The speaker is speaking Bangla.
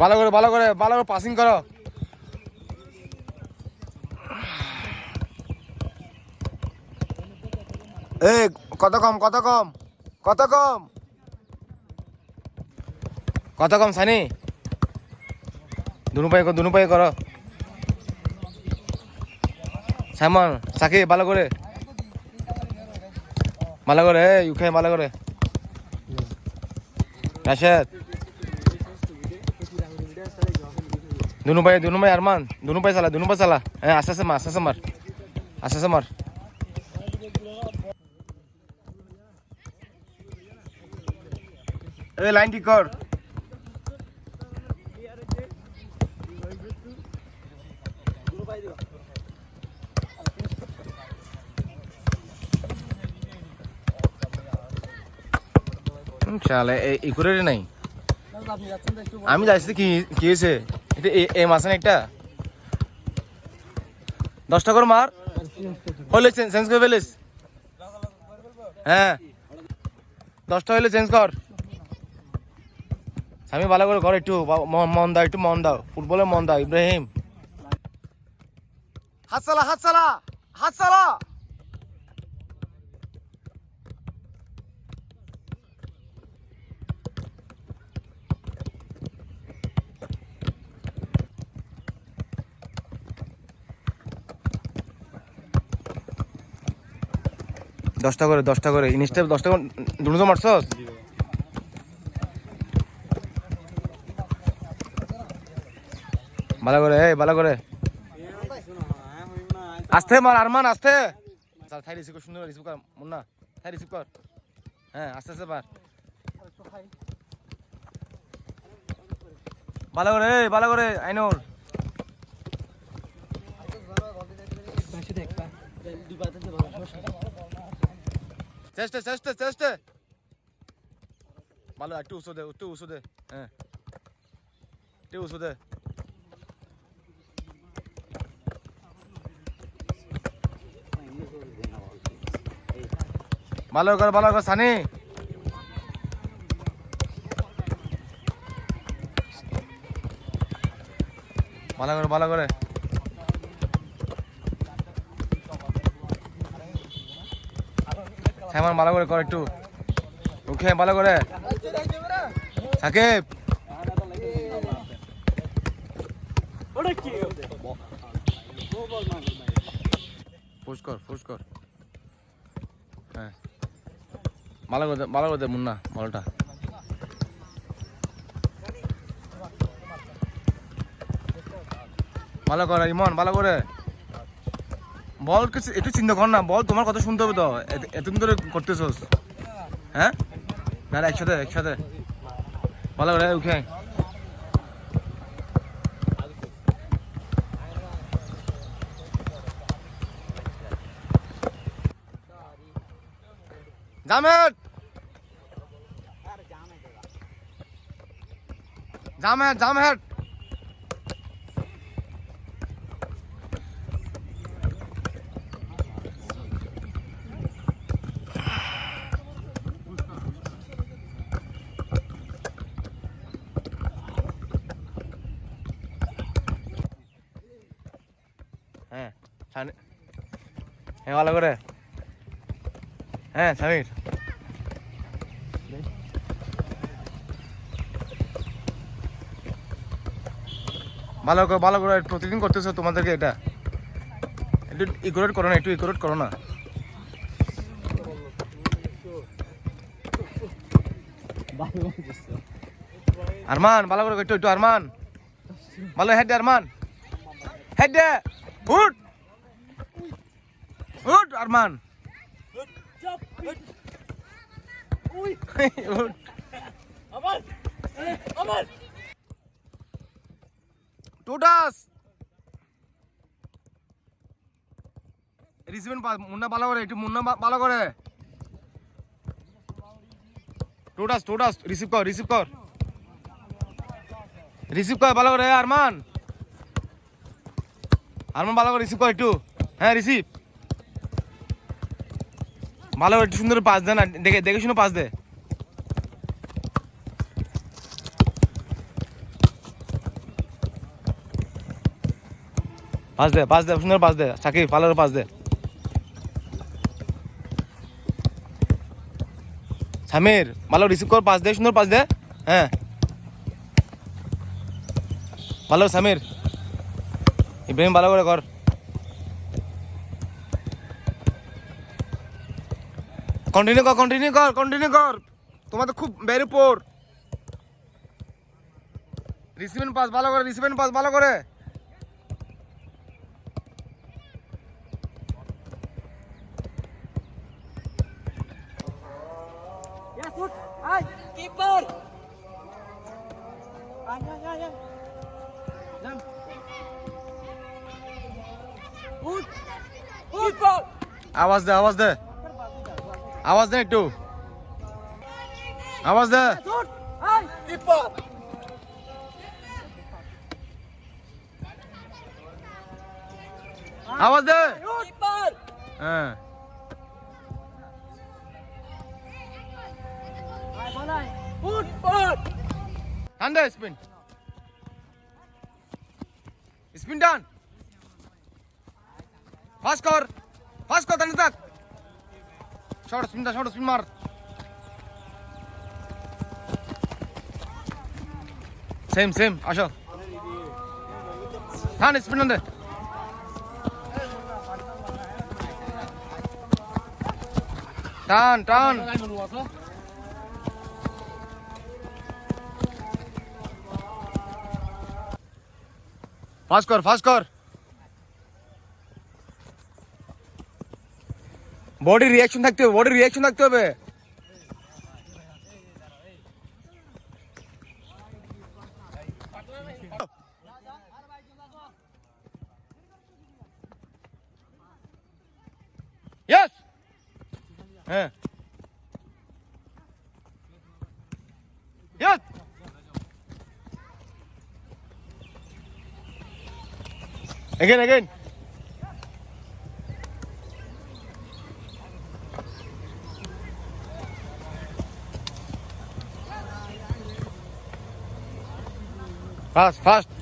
ভালো করে ভালো করে ভালো করে পাসিং করো। এই, কত কম কত কম কত কম? কত কম, সানি? দুনু পায়ে দুনু পায়ে করো। সাইমন সাকি ভালো করে। ভালো করে ইউকে, ভালো করে। রাশেদ। দুনু ভাই দুনু ভাই আরমান। দুনু ভাই চালা দুনু ভাই চালা। হ্যাঁ আস্তে আস্তে মার আস্তে আস্তে মার। আস্তে আস্তে মার। এই লাইন ঠিক কর। চালে এই করে নাই। আমি যাচ্ছি কি কি হয়েছে? এটা এ- এ মাসে না একটা দশটা করে মার। হলে চেঞ্জ করে ফেলিস। হ্যাঁ। দশটা হলে চেঞ্জ কর। আমি ভালো করে ঘর একটু মন- দাও, একটু মন দাও। ফুটবলে মন দাও, ইব্রাহিম। হাত চালা হাত চালা হাত চালা। দশটা করে দশটা করে। ইনস্টেপ দশটা করে, দুটো মারছস? ভালো করে, এই, ভালো করে। আস্তে মার, আরমান, আস্তে। থাই রিসিভ সুন্দর রিসিভ কর, মুন্না। থাই রিসিভ কর। হ্যাঁ আস্তে আস্তে মার। ভালো করে, এই, ভালো করে আইনুর চেষ্টা চেষ্টা চেষ্টা ভালো একটু উঁচু দে একটু উঁচু দে হ্যাঁ একটু উঁচু দে ভালো করে ভালো করে সানি ভালো করে ভালো করে সাইমন ভালো করে কর একটু। ওকে ভালো করে। সাকিব। হ্যাঁ। ভালো করে দে, মুন্না বলটা। ভালো করে ইমন ভালো করে। বল কিছু, একটু চিন্তা কর না, বল তোমার কথা শুনতে হবে তো। এত- এতদিন ধরে করতেছোস। হ্যাঁ? না একসাথে একসাথে। ভালো করে উঠে জামেদ জামেদ জামেদ হ্যাঁ ভালো করে। হ্যাঁ সামির। ভালো করে ভালো করে প্রতিদিন করতেছো তোমাদেরকে এটা? একটু ইকুরেট করো না, একটু ইকুরেট করো না। আরমান, ভালো করে একটু একটু আরমান। ভালো হেড দে আরমান। হেড দে উঠ। উঠ আরমান। টোটাস রিসিভেন মুন্না ভালো করে একটু মুন্না ভালো করে। টোটাস টোটাস রিসিভ কর রিসিভ কর। রিসিভ কর ভালো করে আরমান। আরমান ভালো করে রিসিভ কর একটু। হ্যাঁ রিসিভ ভালো সুন্দর পাস দে না, দেখে দেখে শুনে পাশ দে। পাশ দে পাশ দে, সুন্দর পাস দে। সাকিব, ভালো পাশ দে। সামির, ভালো রিসিভ কর, পাস দে, সুন্দর পাস দে। হ্যাঁ। ভালো, সামির। ইব্রাহিম, ভালো করে কর। কন্টিনিউ কর কন্টিনিউ কর কন্টিনিউ কর। তোমার তো খুব বের উপর। রিসিভেন পাস ভালো করে রিসিভেন পাস ভালো করে. আওয়াজ দে আওয়াজ দে। আওয়াজ দে একটু আওয়াজ দে Shoot. Ay, keeper. আওয়াজ দে Keeper. হ্যাঁ Ay, balay. Shoot. Shoot. টান দে স্পিন স্পিন টান ফাস্ট কর ফাস্ট কর টান তাক শর্ট স্পিন দা শর্ট স্পিন মার। সেম সেম আসো। টান স্পিন দে। টান টান ফাস্ট কর ফাস্ট কর। বডি রিয়াকশন থাকতে হবে বডি রিয়াকশন থাকতে হবে Yes. হ্যাঁ Yes. Again, again. Fast fast